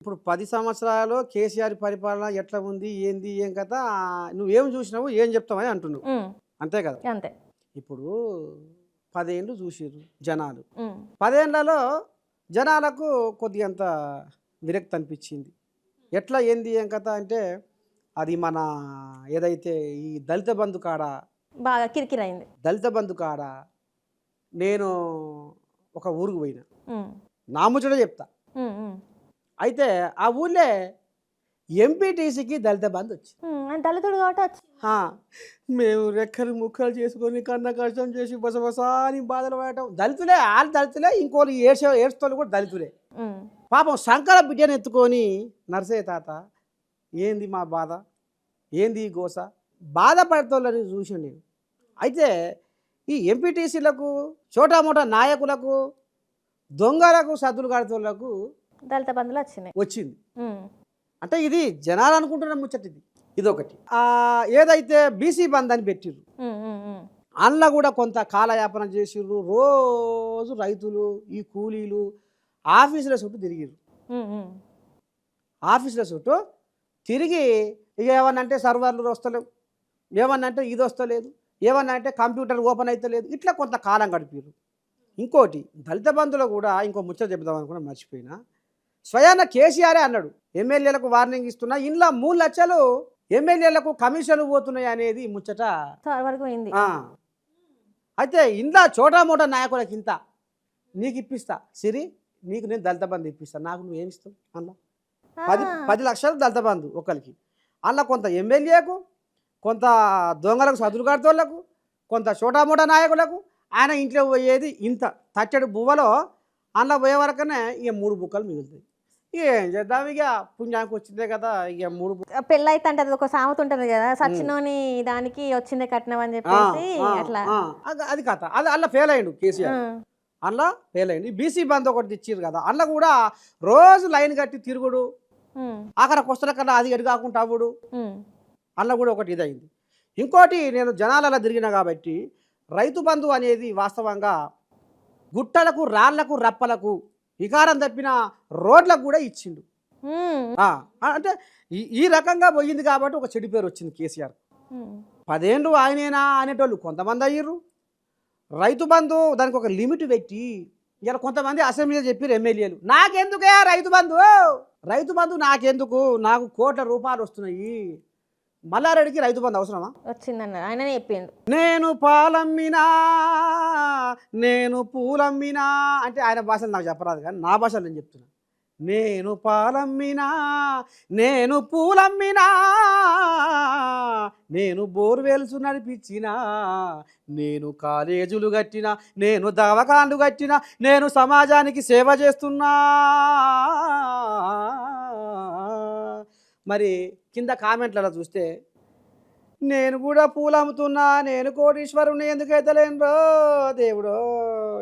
ఇప్పుడు పది సంవత్సరాలు కేసీఆర్ పరిపాలన ఎట్లా ఉంది ఏంది ఏం కథ నువ్వేం చూసినావు ఏం చెప్తావని అంటున్నావు. అంతే కదా? అంతే. ఇప్పుడు పదేళ్ళు చూసిర్రు జనాలు. పదేళ్ళలో జనాలకు కొద్దిగా అంత విరక్తి అనిపించింది. ఎట్లా ఏంది ఏం కథ అంటే అది మన ఏదైతే ఈ దళిత బంధు కాడ బాగా కిరికిరైంది దళిత బంధు కాడ నేను ఒక ఊరికి పోయినా. నా ముచ్చట చెప్తా. అయితే ఆ ఊళ్ళే ఎంపీటీసీకి దళిత బంధు వచ్చింది. దళితుడు కాబట్టి వచ్చి మేము రెక్కలు ముక్కలు చేసుకొని కన్న కష్టం చేసి బసబసాని బాధలు పడటం. దళితులే వాళ్ళు దళితులే ఇంకోళ్ళు ఏడ్చే ఏడ్చోళ్ళు కూడా దళితులే. పాపం శంకర బిడ్డను ఎత్తుకొని నర్సయ్య తాత ఏంది మా బాధ? ఏంది ఈ గోస? బాధపడతోళ్ళని చూసాను నేను. అయితే ఈ ఎంపీటీసీలకు చోటా మోటా నాయకులకు దొంగలకు సద్దులు కడతోళ్ళకు దళిత బంధువులు వచ్చినాయి. వచ్చింది. అంటే ఇది జనాలు అనుకుంటున్న ముచ్చట ఇది. ఇదొకటి. ఆ, ఏదైతే బీసీ బంద్ అని పెట్టిర్రు అందులో కూడా కొంత కాలయాపన చేసిర్రు. రోజు రైతులు ఈ కూలీలు ఆఫీసుల చుట్టూ తిరిగిర్రు. ఆఫీసుల చుట్టూ తిరిగి ఇక ఏమన్నా అంటే సర్వర్లు వస్తలేవు. ఏమన్నా అంటే ఇది వస్తలేదు. ఏమన్నా అంటే కంప్యూటర్ ఓపెన్ అవుతలేదు ఇట్లా కొంత కాలం గడిపారు ఇంకోటి దళిత బంధులో కూడా ఇంకో ముచ్చట చెప్దాం అనుకున్నా మర్చిపోయినా. స్వయాన కేసీఆరే అన్నాడు ఎమ్మెల్యేలకు వార్నింగ్ ఇస్తున్నా ఇంట్లో మూడు లక్షలు ఎమ్మెల్యేలకు కమిషన్లు పోతున్నాయి అనేది ముచ్చట. అయితే ఇందా చోటా మోటా నాయకులకు ఇంత నీకు ఇప్పిస్తా. సిరి నీకు నేను దళిత బంధు ఇప్పిస్తా. నాకు నువ్వు ఏమి ఇస్తావు? అన్న పది పది లక్షలు దళిత బంధు ఒకరికి. అలా కొంత ఎమ్మెల్యేకు కొంత దొంగలకు సదులు కడతోళ్ళకు కొంత చోటామోటా నాయకులకు ఆయన ఇంట్లో పోయేది ఇంత. తట్టెడు బువ్వలో అందులో పోయే వరకనే ఇక మూడు బుక్కలు మిగులుతాయి. ఏం చేద్దాం? ఇక పుణ్యానికి వచ్చిందే కదా ఇక మూడు బు- పెళ్ళైతే అంటే అది ఒక సామెత ఉంటుంది కదా సచ్చినోని దానికి వచ్చిందే కట్నం అని చెప్పేసి అట్లా. అది- కథ. అది అలా ఫెయిల్ అయ్యిండు కేసీఆర్. అందులో ఫెయిల్ అయ్యింది బీసీ బంద్ ఒకటి తెచ్చిర్రు కదా అందులో కూడా రోజు లైన్ కట్టి తిరుగుడు. అక్కడ వస్తున్న కన్నా అది ఎడు కాకుండా అవ్వడు. అన్న కూడా ఒకటి ఇదైంది ఇంకోటి నేను జనాలలో తిరిగిన కాబట్టి రైతు బంధు అనేది వాస్తవంగా గుట్టలకు రాళ్ళకు రప్పలకు వికారం తప్పిన రోడ్లకు కూడా ఇచ్చిండు. అంటే ఈ రకంగా పోయింది కాబట్టి ఒక చెడు పేరు వచ్చింది కేసీఆర్. పదేళ్ళు ఆయనేనా అనేటోళ్ళు కొంతమంది అయ్యారు రైతు బంధు దానికి ఒక లిమిట్ పెట్టి ఇలా కొంతమంది అసెంబ్లీలో చెప్పారు ఎమ్మెల్యేలు. నాకెందుకే రైతు బంధు? రైతు బంధు నాకెందుకు? నాకు కోట్ల రూపాయలు వస్తున్నాయి. మల్లారెడ్డికి రైతు బంధు అవసరమా? వచ్చిందన్నారు ఆయననే చెప్పిండు. నేను పాలమ్మినా నేను పూలమ్మినా అంటే ఆయన భాషలు నాకు చెప్పరాదు కానీ నా భాషలో నేను చెప్తున్నా. నేను పాలమ్మినా నేను పూలమ్మినా నేను బోర్వెల్స్ నడిపించినా నేను కాలేజీలు కట్టినా నేను దవాఖాన్లు కట్టినా నేను సమాజానికి సేవ చేస్తున్నా. మరి కింద కామెంట్లలో చూస్తే నేను కూడా పూలు అమ్ముతున్నా నేను కోటీశ్వరుని ఎందుకు అయితలేనురో దేవుడో?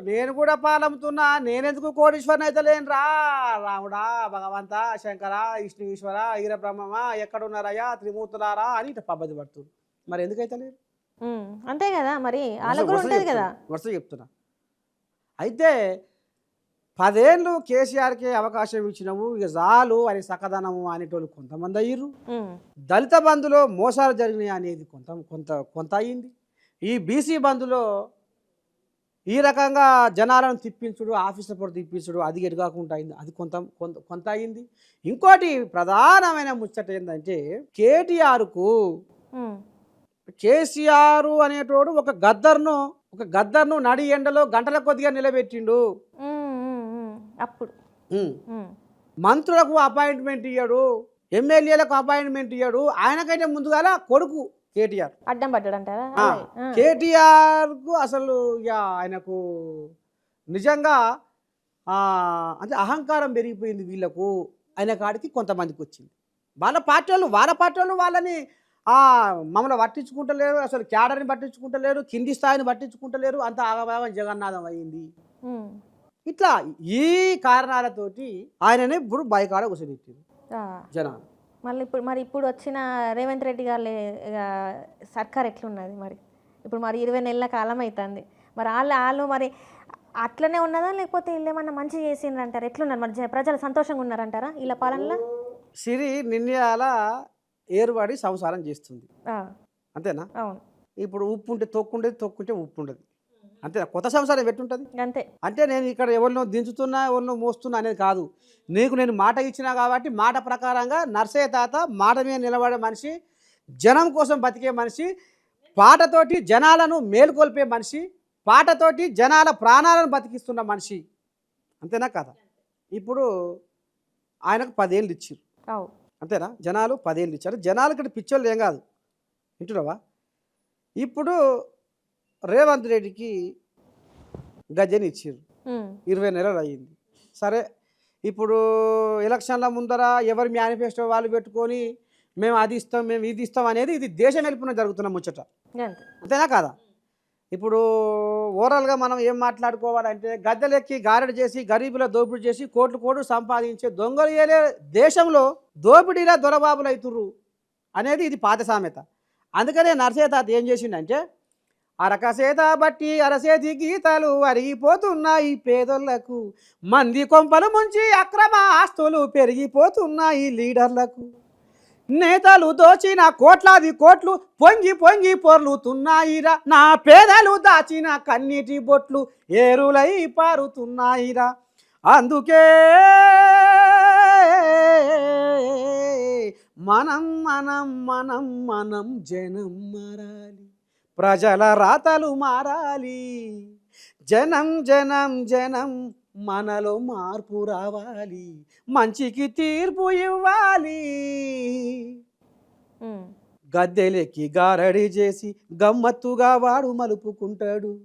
నేను కూడా పాలు అమ్ముతున్నా నేనెందుకు కోటీశ్వరుని అయితలేనురా? రాముడా భగవంత శంకర విష్ణు ఈశ్వర ఈర బ్రహ్మమా ఎక్కడున్నారయ్యా త్రిమూర్తులారా అని ఇట్లా పబ్బది పడుతుంది. మరి ఎందుకు అయితలేరు ఉమ్, అంతే కదా మరి. వరుస చెప్తున్నా. అయితే పదేళ్ళు కేసీఆర్కి అవకాశం ఇచ్చినవు ఇక చాలు అని సకదనము అనేటోళ్ళు కొంతమంది అయ్యారు దళిత బంధులో మోసాలు జరిగినాయి అనేది కొంత కొంత కొంత అయింది ఈ బీసీ బంధులో ఈ రకంగా జనాలను తిప్పించుడు ఆఫీసుల పొడి తిప్పించుడు అది ఎటు కాకుండా అయింది. అది కొంత కొంత కొంత అయింది ఇంకోటి ప్రధానమైన ముచ్చట ఏంటంటే కేటీఆర్కు కేసీఆర్ అనేటోడు ఒక గద్దర్ను ఒక గద్దర్ను నడి ఎండలో గంటల కొద్దిగా నిలబెట్టిండు. అప్పుడు. మంత్రులకు అపాయింట్మెంట్ ఇయ్యాడు ఎమ్మెల్యేలకు అపాయింట్మెంట్ ఇయ్యాడు ఆయనకైతే ముందుగాల కొడుకు కేటీఆర్. అడ్డం పడ్డాడంటారా. కేటీఆర్కు అసలు ఇక ఆయనకు నిజంగా ఆ, అంటే అహంకారం పెరిగిపోయింది వీళ్ళకు. ఆయన కాడికి కొంతమందికి వచ్చింది. వాళ్ళ పార్టీ వాళ్ళు వాళ్ళ పార్టీ వాళ్ళు వాళ్ళని ఆ, మమ్మల్ని పట్టించుకుంటలేరు అసలు క్యాడర్ని పట్టించుకుంటలేరు కింది స్థాయిని పట్టించుకుంటలేరు అంత ఆగభాగం జగన్నాథం అయింది. ఇట్లా ఈ కారణాలతోటి ఆయననే ఇప్పుడు బయకాడ ఆ. జనాలు. మళ్ళీ ఇప్పుడు మరి ఇప్పుడు వచ్చిన రేవంత్ రెడ్డి గారి సర్కార్ ఎట్లున్నది మరి? ఇప్పుడు మరి ఇరవై నెలల కాలం అవుతుంది మరి వాళ్ళు వాళ్ళు మరి అట్లనే ఉన్నదా? లేకపోతే వీళ్ళు ఏమన్నా మంచి చేసిండ్రు అంటారు ఎట్లున్నారు మరి ప్రజలు సంతోషంగా ఉన్నారంటారా ఇలా పాలనలో? సిరి నిర్ణయాల ఏరువాడి సంసారం చేస్తుంది. అంతేనా? అవును. ఇప్పుడు ఉప్పు ఉంటే తొక్కుండేది తొక్కుంటే ఉప్పు ఉండదు. అంతేనా? కొత్త సంసారం ఎట్టుంటుంది? అంతే. అంటే నేను ఇక్కడ ఎవరినో దించుతున్నా ఎవరినో మోస్తున్నా అనేది కాదు. నీకు నేను మాట ఇచ్చినా కాబట్టి మాట ప్రకారంగా నర్సయ్య తాత మాట మీద నిలబడే మనిషి జనం కోసం బతికే మనిషి పాటతోటి జనాలను మేలుకొల్పే మనిషి పాటతోటి జనాల ప్రాణాలను బతికిస్తున్న మనిషి. అంతేనా కదా? ఇప్పుడు ఆయనకు పదేళ్ళు ఇచ్చారు అంతేనా? జనాలు పదేళ్ళు ఇచ్చారు. జనాలు ఇక్కడ పిచ్చోళ్ళు ఏం కాదు. వింటున్నావా? ఇప్పుడు రేవంత్ రెడ్డికి గజని ఇచ్చారు ఇరవై నెలలు అయ్యింది. సరే ఇప్పుడు ఎలక్షన్ల ముందర ఎవరి మేనిఫెస్టో వాళ్ళు పెట్టుకొని మేము అది ఇస్తాం మేము ఇది ఇస్తాం అనేది ఇది దేశం వెళ్ళిపోయిన జరుగుతున్న ముచ్చట. అంతే. అంతేనా కాదా? ఇప్పుడు ఓవరాల్గా మనం ఏం మాట్లాడుకోవాలంటే గద్దెలెక్కి గారెడు చేసి గరీబుల దోపిడీ చేసి కోట్లు కోట్లు సంపాదించే దొంగలు ఏలే దేశంలో దోపిడీలా దొరబాబులు అవుతుర్రు అనేది ఇది పాత సామెత. అందుకనే నరసేత తాత ఏం చేసిండంటే అరకసేత బట్టి అరసేతి గీతాలు అరిగిపోతున్నాయి పేదోళ్ళకు. మంది కొంపలు ముంచి అక్రమ ఆస్తులు పెరిగిపోతున్నాయి లీడర్లకు. నేతలు దోచిన కోట్లాది కోట్లు పొంగి పొంగి పొర్లుతున్నాయిరా. నా పేదలు దాచిన కన్నీటి బొట్లు ఏరులై పారుతున్నాయిరా. అందుకే మనం మనం మనం మనం జనం మారాలి. ప్రజల రాతలు మారాలి. జనం జనం జనం మనలో మార్పు రావాలి. మంచికి తీర్పు ఇవ్వాలి. గద్దెలెక్కి గారడి చేసి గమ్మత్తుగా వాడు మలుపుకుంటాడు.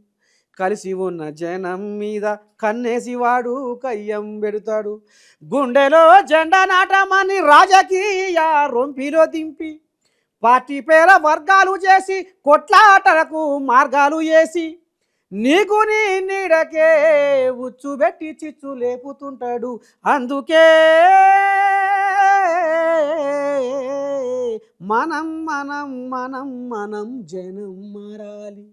కలిసి ఉన్న జనం మీద కన్నేసి వాడు కయ్యం పెడతాడు. గుండెలో జెండా నాటమని రాజకీయ రొంపిలో దింపి పార్టీ పేర వర్గాలు చేసి కొట్లాటలకు మార్గాలు వేసి నీకు నీ నీడకే ఉచ్చు పెట్టి చిచ్చు లేపుతుంటాడు. అందుకే మనం మనం మనం మనం జనం మారాలి.